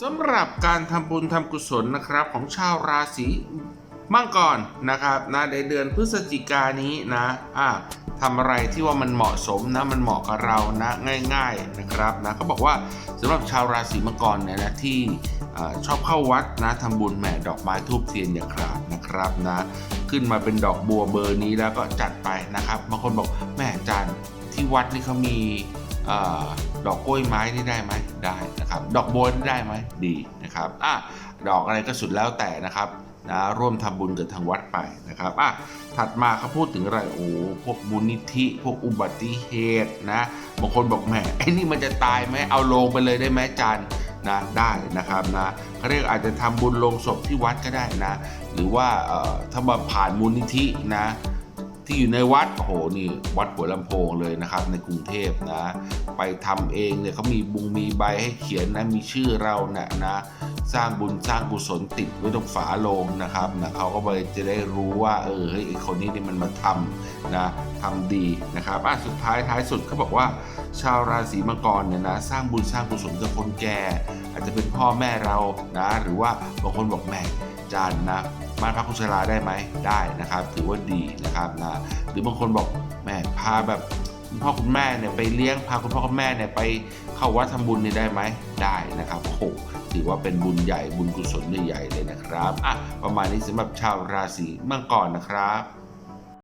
สำหรับการทำบุญทำกุศลนะครับของชาวราศีมังกรนะครับนะในเดือนพฤศจิกานี้นะอ่าทำอะไรที่ว่ามันเหมาะสมนะมันเหมาะกับเรานะง่าย ๆนะครับนะเขาบอกว่าสำหรับชาวราศีมังกรเนี่ยนะที่อชอบเข้าวัดนะทำบุญแหม่ดอกไม้ทูบเทียนอย่าขาดนะครับนะขึ้นมาเป็นดอกบัวเบอร์นี้แล้วก็จัดไปนะครับบางคนบอกแม่จารย์ที่วัดนี่เขามี ดอกกล้วยไม้นี่ได้ไหมได้นะครับ ดอกบัวนี่ได้ไหมดีนะครับอะดอกอะไรก็สุดแล้วแต่นะครับนะร่วมทำบุญกับทางวัดไปนะครับอะถัดมาเขาพูดถึงอะไรโอ้พวกมูลนิธิ พวกอุบัติเหตุนะบางคนบอกแหมไอ้นี่มันจะตายไหมเอาลงไปเลยได้ไหมจารย์นะได้นะครับนะเขาเรียกอาจจะทำบุญลงศพที่วัดก็ได้นะ หรือว่าถ้ามาผ่านมูลนิธินะ ที่อยู่ในวัดโอ้โหนี่วัดหัวลำโพงเลยนะครับในกรุงเทพนะ ไปทำเองเนี่ยเขามีบุงมีใบให้เขียนนะมีชื่อเราเนี่ยนะ สร้างบุญสร้างกุศลติดไว้ตรงฝาโลงนะครับนะเขาก็เลยจะได้รู้ว่าเออเฮ้ยไอคนนี้นี่มันมาทำนะทำดีนะครับอะสุดท้ายท้ายสุดเขาบอกว่า ชาวราศีมังกรเนี่ยนะสร้างบุญสร้างกุศลกับคนแก่ อาจจะเป็นพ่อแม่เรานะ หรือว่าบางคนบอกแม่จานนะ มาพักคนชราได้ไหมได้นะครับถือว่าดีนะครับนะหรือบางคนบอกแม่พาแบบคุณพ่อคุณแม่เนี่ยไปเลี้ยงพาคุณพ่อคุณแม่เนี่ยไปเข้าวัดทำบุญนี่ได้ไหมได้นะครับโอ้โหถือว่าเป็นบุญใหญ่บุญกุศลใหญ่ๆเลยนะครับอะประมาณนี้สำหรับชาวราศีมังกรนะครับ